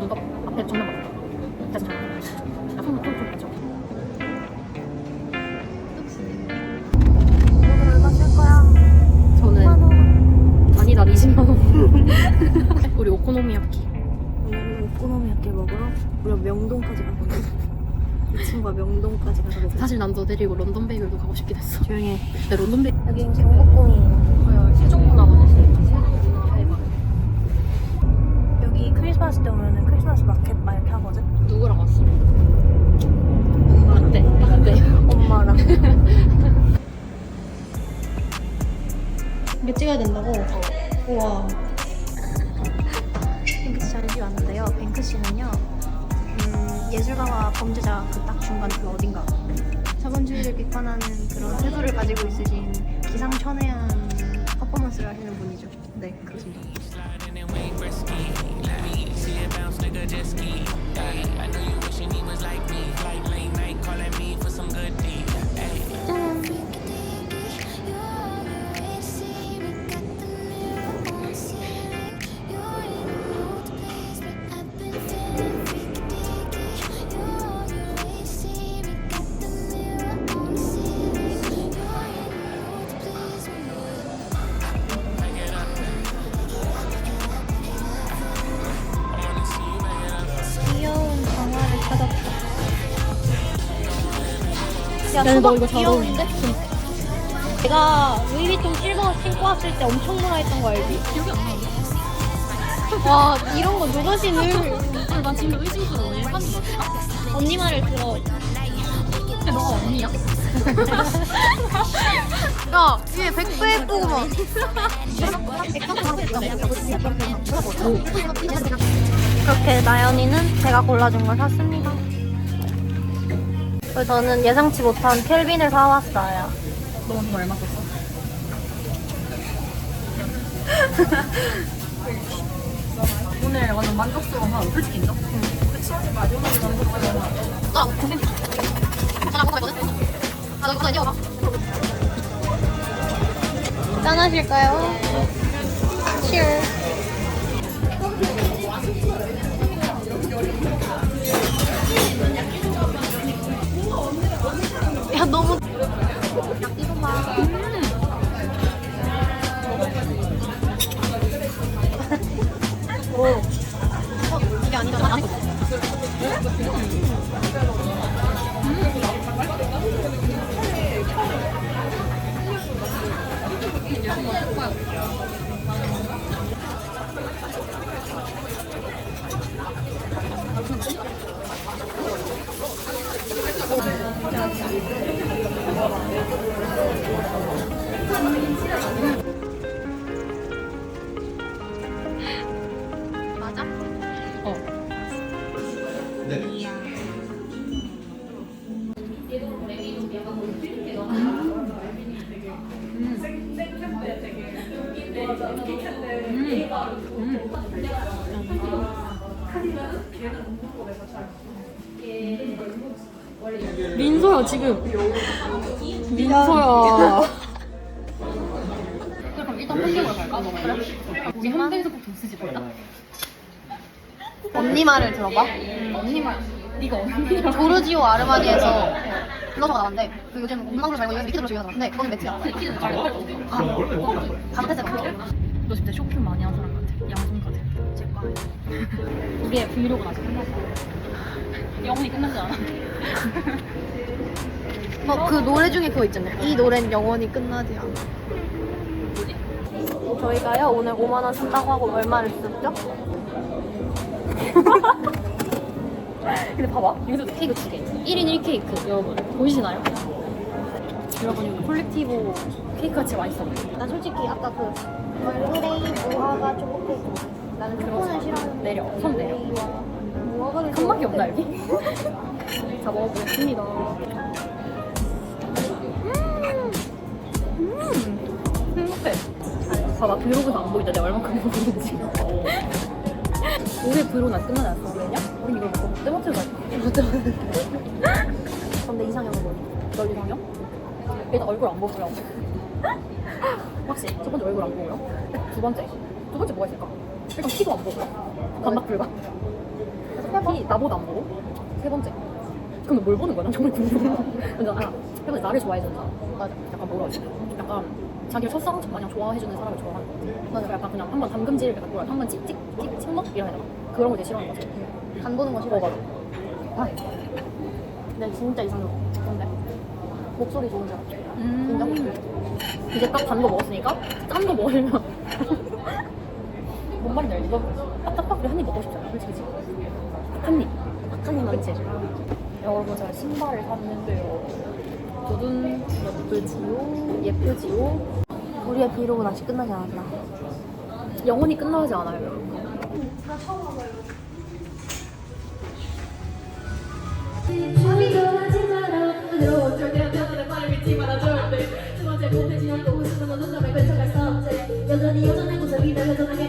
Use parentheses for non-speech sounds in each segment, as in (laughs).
언덕 앞에 정면 맞다. 다시 정면. 야, 손, 손, 손 맞죠? 오늘 얼마 쓸 거야? 저는 10만 원. 아니다 20만 원. 우리 오코노미야키. 오늘은 오코노미야끼 먹으러 우리가 명동까지 가거든. 이 친구가 명동까지 가거든. 사실 난너 데리고 런던 베이글도 가고 싶긴 했어. 조용히 해. 근데 런던 베이글 여긴 경복궁이에요. 세종문화원 된다고? 우와. 뱅크시 전시 왔는데요. 뱅크시는요. 음, 예술가와 범죄자 그 딱 중간 그 어딘가. 자본주의를 비판하는 그런 태도를 가지고 있으신 기상천외한 퍼포먼스를 하시는 분이죠. 네, 그렇습니다. 야, 야, 너 이거 잘 귀여운데? 내가 루이비통 실버 신고 왔을 때 엄청 놀아했던 거 알지? 기억이 안 나. 와 이런 거 누가 신을 난 지금 의심스러워. 얘 하는 거. 언니 말을 들어 근데 너가 언니야? (laughs) 야, 위에 백도 예쁘구만. 그렇게 나연이는 제가 골라준 걸 샀습니다. 저는 예상치 못한 켈빈을 사왔어요. 너 오늘 얼마 썼어? (laughs) 오늘 완전 만족스러운 솔직히 인정? 응. 그치? 만족스러운 아, 거든? 아, 너 이거 이제 와봐. 짠하실까요? 치얼 민서야 지금. 민서야. 그럼 일단 팬딩으로 갈까? 우리 현대에서 꼭 쓰지 말자 언니 말을 들어봐. 언니 말 네가 언니랑 조르지오 아르마니에서 블러셔가 나왔는데 그 요즘 문방구를 잘 보이는 리퀴드 블러셔 유행하잖아. 근데 그건 매트야. 키는 잘때 아, 잘못했어. 너 진짜 쇼핑 많이 한 사람 같아 양손 같아 제거 우리의 브이로그는 아직 않아 영원히 끝나지 않아 (laughs) 어, 그 노래 중에 그거 있잖아요. 이 노래는 영원히 끝나지 않아. 뭐지? 저희가요 오늘 5만 원 쓴다고 하고 얼마를 썼죠? (laughs) 근데 봐봐. 여기서 케이크 두개. 1인 1케이크. 여러분 보이시나요? 여러분 이거 콜렉티브 케이크가 진짜 맛있어 난 솔직히 아까 그 얼그레이 무화과 초코 케이크 나는 초코는 싫어하는데 내려. 손 내려. 무화과를 칸막이 없나 여기? (laughs) 자 먹어보겠습니다. 음! 행복해. 봐봐 브이로그도 안 보이죠 내가 얼마큼 먹었는지 올해 브이로그는 아직 끝나지 않았어 왜냐? 우린 이걸 먹고 롯데마트를 가야 (laughs) 근데 이상형은 뭐니? 너 이상형? 일단 얼굴 안 보고요. (laughs) 확실히 첫 번째 얼굴 안 보고요. 두 번째 두 번째 뭐가 있을까? 일단 키도 안 보고요. 반박 불가. 키 나보다 안 보고 세 번째. 그럼 뭘 보는 거야? 난 정말 궁금해. (laughs) 근데 아, 세 번째 나를 좋아해준다. 약간 뭐라 하지? 약간 자기를 첫사랑 마냥 좋아해주는 사람을 좋아하는 거 같아. 맞아. 약간 그냥 한번 담금질 약간 뭐라 한번 찍 찍찍 찍먹 이런 애가 그런 거 되게 싫어하는 거지. 간 보는 거 싫어. 어, 맞아. 아, 근데 진짜 이상형. 뭔데? 목소리 좋은 사람. 인정? 이제 딱 단 거 먹었으니까 짠 거 먹으면 (laughs) 뭔 말인지 알지? 너 딱딱하게 한입 먹고 싶잖아 솔직히 지금 한 입. 한입 그치? 여러분 제가 신발을 샀는데요 두둔 예쁘지요? 예쁘지요? 우리의 비록은 아직 끝나지 않았나? 영원히 끝나지 않아요 여러분 여전한 구석이다 여전하게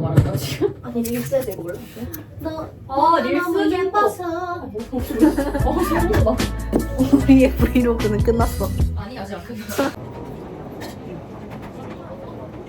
말하는 거야 지금? (laughs) 아니 릴스에 대고 몰랐어? 너 아, 릴스 예뻐. 예뻐서 어 소름 돋아 우리의 브이로그는 끝났어. 아니 아직 안 끝났어